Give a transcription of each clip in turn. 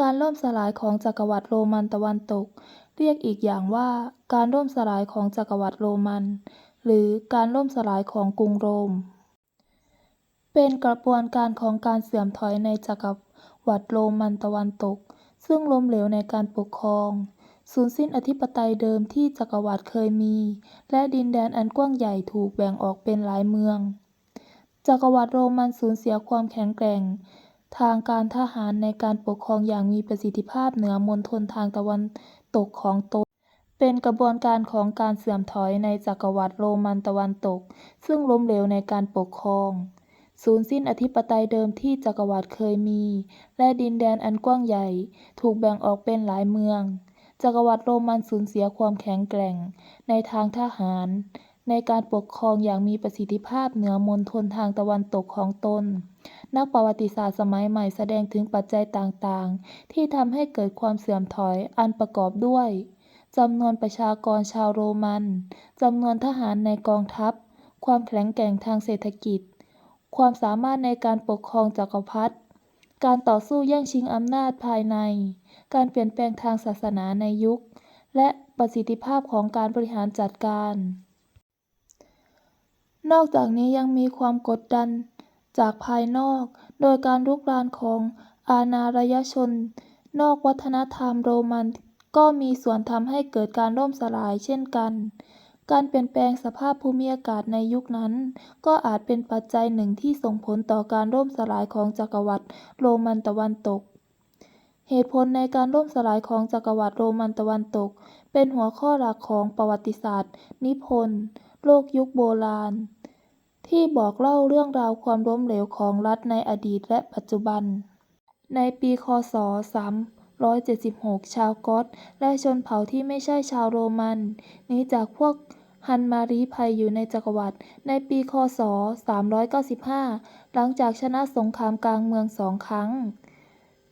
การล่มสลายของจักรวรรดิโรมันตะวันตก เรียกอีกอย่างว่า การล่มสลายของจักรวรรดิโรมัน หรือการล่มสลายของกรุงโรม เป็นกระบวนการของการเสื่อมถอยในจักรวรรดิโรมันตะวันตก ซึ่งล้มเหลวในการปกครองสูญสิ้นอธิปไตยเดิมที่จักรวรรดิเคยมี และดินแดนอันกว้างใหญ่ถูกแบ่งออกเป็นหลายเมือง จักรวรรดิโรมันสูญเสียความแข็งแกร่ง ทางการทหารในการปกครองอย่างมีประสิทธิภาพเหนือมณฑลทางตะวันตกของตน เป็นกระบวนการของการเสื่อมถอยในจักรวรรดิโรมันตะวันตก ซึ่งล้มเหลวในการปกครอง สูญสิ้นอธิปไตยเดิมที่จักรวรรดิเคยมี และดินแดนอันกว้างใหญ่ ถูกแบ่งออกเป็นหลายเมือง จักรวรรดิโรมันสูญเสียความแข็งแกร่งในทางทหาร ในการปกครองอย่างมีประสิทธิภาพเหนือมณฑลทางตะวันตกของตน นักประวัติศาสตร์สมัยใหม่แสดงถึงปัจจัยต่างๆ ที่ทำให้เกิดความเสื่อมถอยอันประกอบด้วยจำนวนประชากรชาวโรมันจำนวนทหารในกองทัพ ความแข็งแกร่งทางเศรษฐกิจ ความสามารถในการปกครองจักรพรรดิการต่อสู้แย่งชิงอำนาจภายใน การเปลี่ยนแปลงทางศาสนาในยุค และประสิทธิภาพของการบริหารจัดการ นอกจากนี้ยังมีความกดดันจากภายนอก โดยการรุกรานของอาณารยชน นอกวัฒนธรรมโรมันก็มีส่วนทำให้เกิดการล่มสลายเช่นกัน การเปลี่ยนแปลงสภาพภูมิอากาศในยุคนั้น ก็อาจเป็นปัจจัยหนึ่งที่ส่งผลต่อการล่มสลายของจักรวรรดิโรมันตะวันตก เหตุผลในการล่มสลายของจักรวรรดิโรมันตะวันตก เป็นหัวข้อหลักของประวัติศาสตร์ นิพนธ์ โลกยุคโบราณ ที่บอกเล่าเรื่องราวความล้มเหลวของรัฐในอดีตและปัจจุบัน ในปีค.ศ.376 ชาวกอธและชนเผ่าที่ไม่ใช่ชาวโรมันหนีจากพวกฮันมารีภัยอยู่ในจักรวรรดิในปีค.ศ.395 หลังจากชนะสงครามกลางเมืองสองครั้ง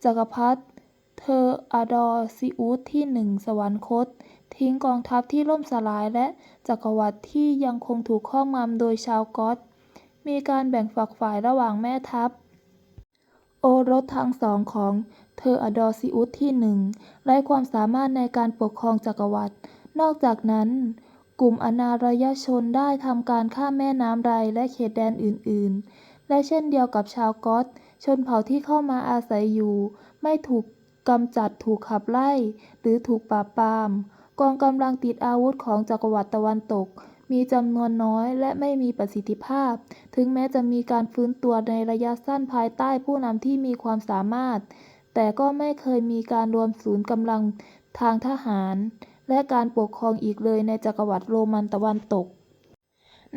จักรพรรดิ เทออดอร์ซิอุสที่หนึ่งสวรรคต ทิ้งกองทัพที่ล่มสลายและจักรวรรดิที่ยังคงถูกครอบงำโดยชาวก๊อธมีการแบ่งฝักฝ่ายระหว่างแม่ทัพ โอรสทั้งสองของเทออดอร์ซิอุสที่หนึ่งไร้ความสามารถในการปกครองจักรวรรดินอกจากนั้น กลุ่มอนารยชนได้ทำการข้ามแม่น้ำไรและเขตแดนอื่น ๆ และเช่นเดียวกับชาวก๊อธชนเผ่าที่เข้ามาอาศัยอยู่ ไม่ถูก กำจัดถูกขับไล่ หรือถูกปราบปราม กองกำลังติดอาวุธของจักรวรรดิตะวันตก มีจำนวนน้อยและไม่มีประสิทธิภาพ ถึงแม้จะมีการฟื้นตัวในระยะสั้นภายใต้ผู้นำที่มีความสามารถ แต่ก็ไม่เคยมีการรวมศูนย์กำลังทางทหาร และการปกครองอีกเลยในจักรวรรดิโรมันตะวันตก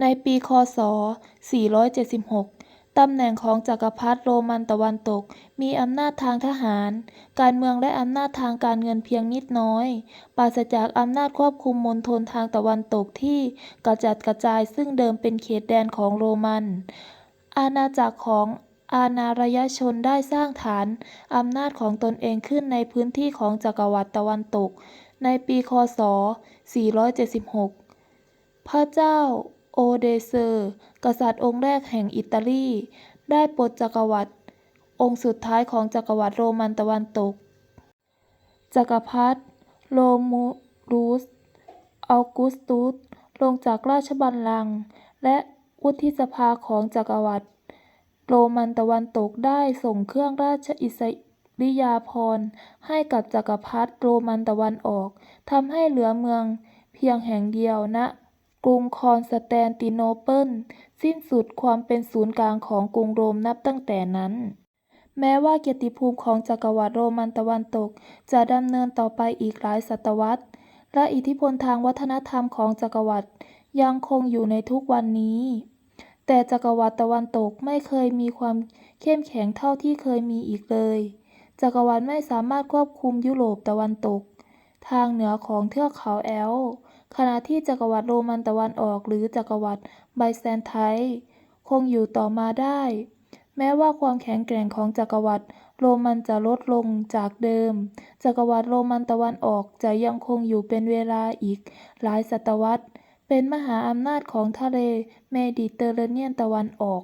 ในปี ค.ศ.476 ตำแหน่งของจักรพรรดิโรมันตะวันตก มีอำนาจทางทหาร การเมืองและอำนาจทางการเงินเพียงนิดน้อย ปราศจากอำนาจควบคุมมณฑลทางตะวันตกที่กระจัดกระจายซึ่งเดิมเป็นเขตแดนของโรมัน อาณาจักรของอาณารยชนได้สร้างฐานอำนาจของตนเองขึ้นในพื้นที่ของจักรวรรดิตะวันตก ในปีค.ศ.476 พระเจ้าโอเดเซอร์ กษัตริย์องค์แรกแห่งอิตาลี ได้ปลดจักรวรรดิองค์สุดท้ายของจักรวรรดิโรมันตะวันตก จักรพรรดิโรมูลุสออกุสตุสลงจากราชบัลลังก์และวุฒิสภาของจักรวรรดิโรมันตะวันตกได้ส่งเครื่องราชอิสริยาภรณ์ให้กับจักรพรรดิโรมันตะวันออกทำให้เหลือเมืองเพียงแห่งเดียวณ กรุงคอนสแตนติโนเปิลสิ้นสุดความเป็นศูนย์กลางของกรุงโรมนับตั้งแต่นั้น แม้ว่าเกียรติภูมิของจักรวรรดิโรมันตะวันตก จะดำเนินต่อไปอีกหลายศตวรรษ และอิทธิพลทางวัฒนธรรมของจักรวรรดิยังคงอยู่ในทุกวันนี้ แต่จักรวรรดิตะวันตกไม่เคยมีความเข้มแข็งเท่าที่เคยมีอีกเลย จักรวรรดิไม่สามารถควบคุมยุโรปตะวันตก ทางเหนือของเทือกเขาแอลป์ ขณะที่จักรวรรดิโรมันตะวันออกหรือจักรวรรดิไบแซนไทน์คงอยู่ต่อมาได้ แม้ว่าความแข็งแกร่งของจักรวรรดิโรมันจะลดลงจากเดิม จักรวรรดิโรมันตะวันออกจะยังคงอยู่เป็นเวลาอีกหลายศตวรรษ เป็นมหาอำนาจของทะเลเมดิเตอร์เรเนียนตะวันออก